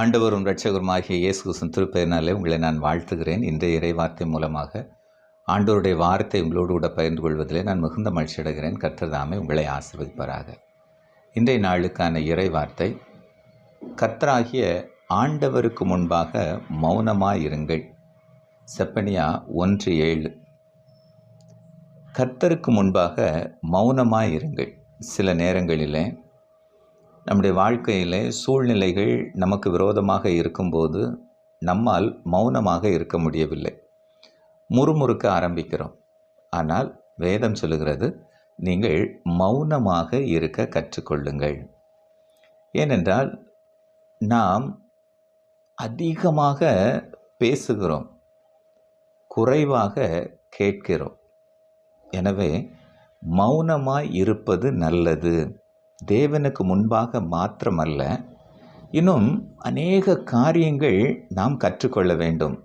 ஆண்டவரும் இரட்சகருமாகிய இயேசு கிறிஸ்துவின் திருப்பெயரினாலே உங்களை நான் வாழ்த்துகிறேன். இன்றைய இறைவார்த்தை மூலமாக ஆண்டவருடைய வார்த்தை உங்களோடு கூட பகிர்ந்து கொள்வதிலே நான் மிகுந்த மகிழ்ச்சி அடைகிறேன். கர்த்தர் தாமே உங்களை ஆசிர்வதிப்பாராக. இன்றைய நாளுக்கான இறைவார்த்தை கர்த்தராகிய ஆண்டவருக்கு முன்பாக மௌனமாக இருங்கள் செப்பனியா ஒன்று ஏழு. கர்த்தருக்கு முன்பாக மௌனமாக இருங்கள் சில நேரங்களிலே நம்முடைய வாழ்க்கையிலே சூழ்நிலைகள் நமக்கு விரோதமாக இருக்கும்போது நம்மால் மௌனமாக இருக்க முடியவில்லை. முறுமுறுக்க ஆரம்பிக்கிறோம். ஆனால் வேதம் சொல்லுகிறது நீங்கள் மௌனமாக இருக்க கற்றுக்கொள்ளுங்கள். ஏனென்றால் நாம் அதிகமாக பேசுகிறோம் குறைவாக கேட்கிறோம். எனவே மௌனமாய் இருப்பது நல்லது. தேவனுக்கு முன்பாக மாத்திரமல்ல இன்னும் அநேக காரியங்கள் நாம் கற்றுக்கொள்ள வேண்டும்.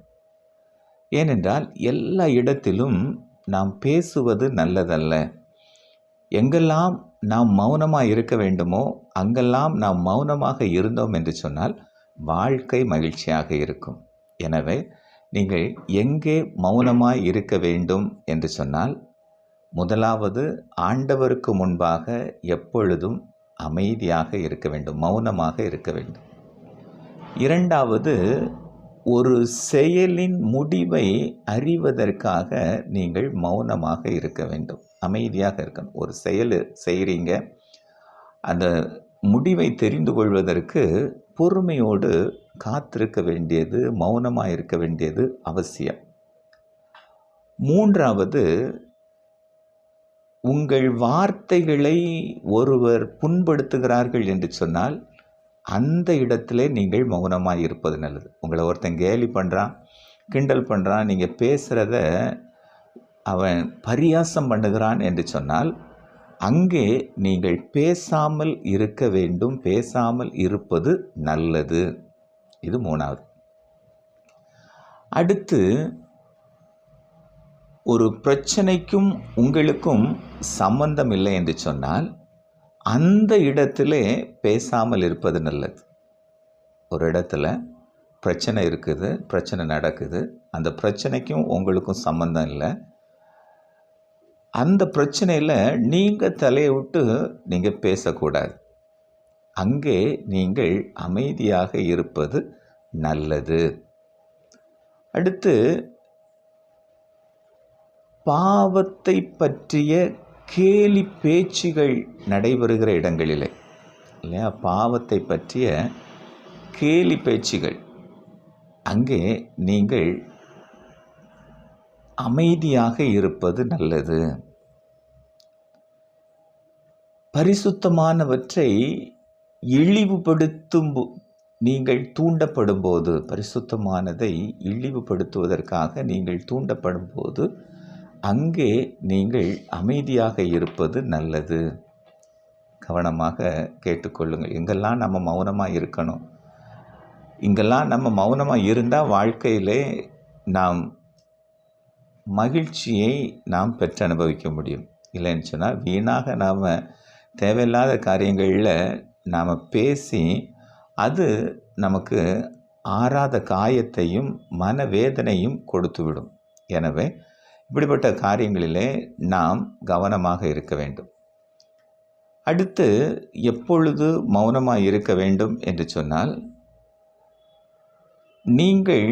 ஏனென்றால் எல்லா இடத்திலும் நாம் பேசுவது நல்லதல்ல. எங்கெல்லாம் நாம் மௌனமாக இருக்க வேண்டுமோ அங்கெல்லாம் நாம் மௌனமாக இருந்தோம் என்று சொன்னால் வாழ்க்கை மகிழ்ச்சியாக இருக்கும். எனவே நீங்கள் எங்கே மௌனமாய் இருக்க வேண்டும் என்று சொன்னால் முதலாவது ஆண்டவருக்கு முன்பாக எப்பொழுதும் அமைதியாக இருக்க வேண்டும் மௌனமாக இருக்க வேண்டும். இரண்டாவது ஒரு செயலின் முடிவை அறிவதற்காக நீங்கள் மௌனமாக இருக்க வேண்டும் அமைதியாக இருக்கணும். ஒரு செயல் செய்கிறீங்க அந்த முடிவை தெரிந்து கொள்வதற்கு பொறுமையோடு காத்திருக்க வேண்டியது மௌனமாக இருக்க வேண்டியது அவசியம். மூன்றாவது உங்கள் வார்த்தைகளை ஒருவர் புண்படுத்துகிறார்கள் என்று சொன்னால் அந்த இடத்திலே நீங்கள் மௌனமாக இருப்பது நல்லது. உங்களை ஒருத்தன் கேலி பண்ணுறான் கிண்டல் பண்ணுறான் நீங்கள் பேசுகிறத அவன் பரியாசம் பண்ணுகிறான் என்று சொன்னால் அங்கே நீங்கள் பேசாமல் இருக்க வேண்டும் பேசாமல் இருப்பது நல்லது. இது மூணாவது. அடுத்து ஒரு பிரச்சனைக்கும் உங்களுக்கும் சம்பந்தம் இல்லை என்று சொன்னால் அந்த இடத்திலே பேசாமல் இருப்பது நல்லது. ஒரு இடத்துல பிரச்சனை இருக்குது பிரச்சனை நடக்குது அந்த பிரச்சனைக்கும் உங்களுக்கும் சம்மந்தம் இல்லை. அந்த பிரச்சனையில் நீங்கள் தலையை விட்டு நீங்கள் பேசக்கூடாது. அங்கே நீங்கள் அமைதியாக இருப்பது நல்லது. அடுத்து பாவத்தை பற்றிய கேலி பேச்சுகள் நடைபெறுகிற இடங்களிலே இல்லையா? பாவத்தை பற்றிய கேலி பேச்சுகள். அங்கே நீங்கள் அமைதியாக இருப்பது நல்லது. பரிசுத்தமானவற்றை இழிவுபடுத்தும் நீங்கள் தூண்டப்படும் போது பரிசுத்தமானதை இழிவுபடுத்துவதற்காக நீங்கள் தூண்டப்படும் போது அங்கே நீங்கள் அமைதியாக இருப்பது நல்லது. கவனமாக கேட்டுக்கொள்ளுங்கள் எங்கெல்லாம் நம்ம மௌனமாக இருக்கணும். இங்கெல்லாம் நம்ம மௌனமாக இருந்தால் வாழ்க்கையிலே நாம் மகிழ்ச்சியை நாம் பெற்று அனுபவிக்க முடியும். இல்லைன்னு சொன்னால் வீணாக நாம் தேவையில்லாத காரியங்களில் நாம் பேசி அது நமக்கு ஆறாத காயத்தையும் மனவேதனையும் கொடுத்துவிடும். எனவே இப்படிப்பட்ட காரியங்களிலே நாம் கவனமாக இருக்க வேண்டும். அடுத்து எப்பொழுது மௌனமாக இருக்க வேண்டும் என்று சொன்னால் நீங்கள்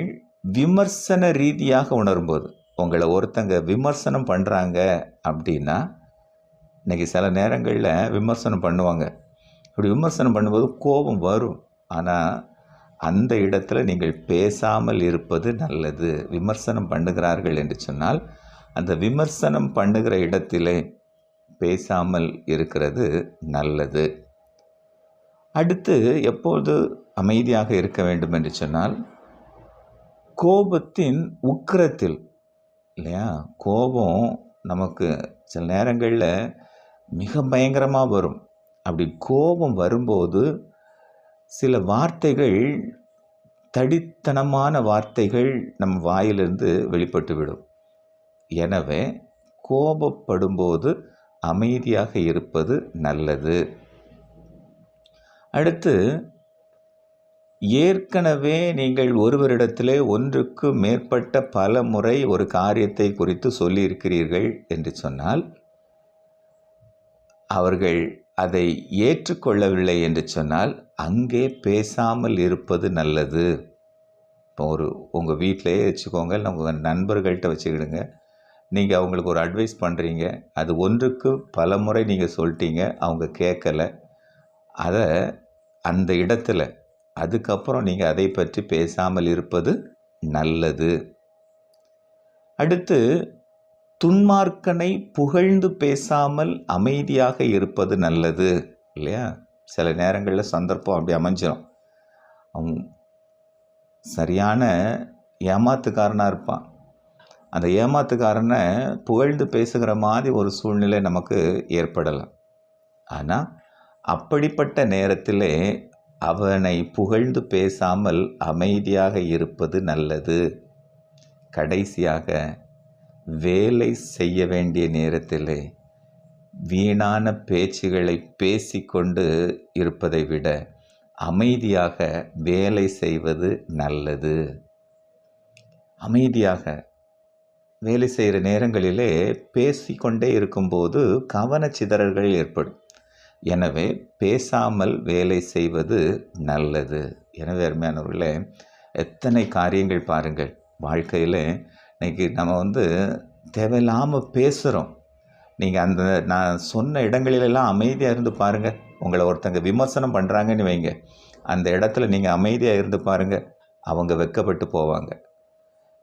விமர்சன ரீதியாக உணரும்போது உங்களை ஒருத்தங்க விமர்சனம் பண்ணுறாங்க அப்படின்னா இன்றைக்கி சில நேரங்களில் விமர்சனம் பண்ணுவாங்க. இப்படி விமர்சனம் பண்ணும்போது கோபம் வரும். ஆனால் அந்த இடத்துல நீங்கள் பேசாமல் இருப்பது நல்லது. விமர்சனம் பண்ணுகிறார்கள் என்று சொன்னால் அந்த விமர்சனம் பண்ணுகிற இடத்திலே பேசாமல் இருக்கிறது நல்லது. அடுத்து எப்போது அமைதியாக இருக்க வேண்டும் என்று சொன்னால் கோபத்தின் உக்கிரத்தில் இல்லையா? கோபம் நமக்கு சில நேரங்களில் மிக பயங்கரமாக வரும். அப்படி கோபம் வரும்போது சில வார்த்தைகள் தடித்தனமான வார்த்தைகள் நம் வாயிலிருந்து வெளிப்பட்டுவிடும். எனவே கோபப்படும்போது அமைதியாக இருப்பது நல்லது. அடுத்து ஏற்கனவே நீங்கள் ஒருவரிடத்திலே ஒன்றுக்கு மேற்பட்ட பல முறை ஒரு காரியத்தை குறித்து சொல்லியிருக்கிறீர்கள் என்று சொன்னால் அவர்கள் அதை ஏற்றுக்கொள்ளவில்லை என்று சொன்னால் அங்கே பேசாமல் இருப்பது நல்லது. இப்போ ஒரு உங்கள் வீட்டிலேயே வச்சுக்கோங்க நம்ம உங்கள் நண்பர்கள்ட்ட வச்சுக்கிடுங்க. நீங்கள் அவங்களுக்கு ஒரு அட்வைஸ் பண்ணுறீங்க அது ஒன்றுக்கு பல முறை நீங்கள் சொல்லிட்டீங்க. அவங்க கேட்கல. அதை அந்த இடத்துல அதுக்கப்புறம் நீங்கள் அதை பற்றி பேசாமல் இருப்பது நல்லது. அடுத்து துன்மார்க்கனை புகழ்ந்து பேசாமல் அமைதியாக இருப்பது நல்லது. இல்லையா? சில நேரங்களில் சந்தர்ப்பம் அப்படி அமைஞ்சிடும் சரியான ஏமாத்துக்காரனாக இருப்பான். அந்த ஏமாத்துக்காரனை புகழ்ந்து பேசுகிற மாதிரி ஒரு சூழ்நிலை நமக்கு ஏற்படலாம் ஆனால் அப்படிப்பட்ட நேரத்திலே அவனை புகழ்ந்து பேசாமல் அமைதியாக இருப்பது நல்லது. கடைசியாக வேலை செய்ய வேண்டிய நேரத்திலே வீணான பேச்சுகளை பேசிக்கொண்டு இருப்பதை விட அமைதியாக வேலை செய்வது நல்லது. அமைதியாக வேலை செய்கிற நேரங்களிலே பேசிக்கொண்டே இருக்கும்போது கவனச்சிதறல்கள் ஏற்படும். எனவே பேசாமல் வேலை செய்வது நல்லது. எனவே அருமையானவர்களே எத்தனை காரியங்கள் பாருங்கள். வாழ்க்கையில் இன்னைக்கு நம்ம வந்து தேவையில்லாமல் பேசுகிறோம் நீங்கள் அந்த நான் சொன்ன இடங்களிலெல்லாம் அமைதியாக இருந்து பாருங்கள் உங்களை ஒருத்தங்க விமர்சனம் பண்ணுறாங்கன்னு வைங்க. அந்த இடத்துல நீங்கள் அமைதியாக இருந்து பாருங்கள் அவங்க வெக்கப்பட்டு போவாங்க.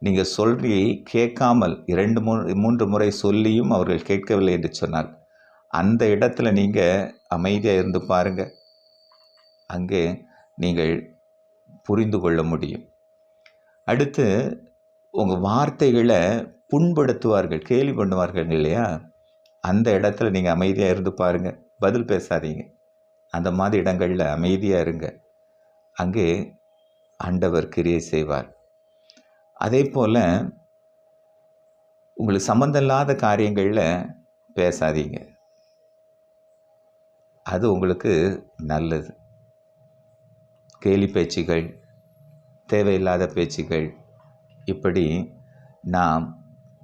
நீங்கள் சொல்லி கேட்காமல் இரண்டு மூ மூன்று முறை சொல்லியும் அவர்கள் கேட்கவில்லை என்று சொன்னால் அந்த இடத்துல நீங்கள் அமைதியாக இருந்து பாருங்கள் அங்கே நீங்கள் புரிந்து கொள்ள முடியும். அடுத்து உங்கள் வார்த்தைகளை புண்படுத்துவார்கள் கேலி பண்ணுவார்கள் இல்லையா? அந்த இடத்துல நீங்கள் அமைதியாக இருந்து பாருங்கள் பதில் பேசாதீங்க. அந்த மாதிரி இடங்களில் அமைதியாக இருங்க. அங்கே ஆண்டவர் கிரியை செய்வார். அதே போல் உங்களுக்கு சம்மந்தமில்லாத காரியங்களில் பேசாதீங்க. அது உங்களுக்கு நல்லது. கேலி பேச்சுகள் தேவையில்லாத பேச்சுகள் இப்படி நாம்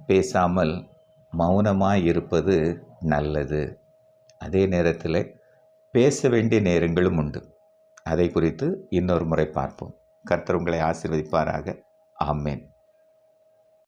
பேசாமல் மௌனமாக இருப்பது நல்லது. அதே நேரத்தில் பேச வேண்டிய நேரங்களும் உண்டு. அதை குறித்து இன்னொரு முறை பார்ப்போம். கர்த்தர் உங்களை ஆசிர்வதிப்பாராக. Amin.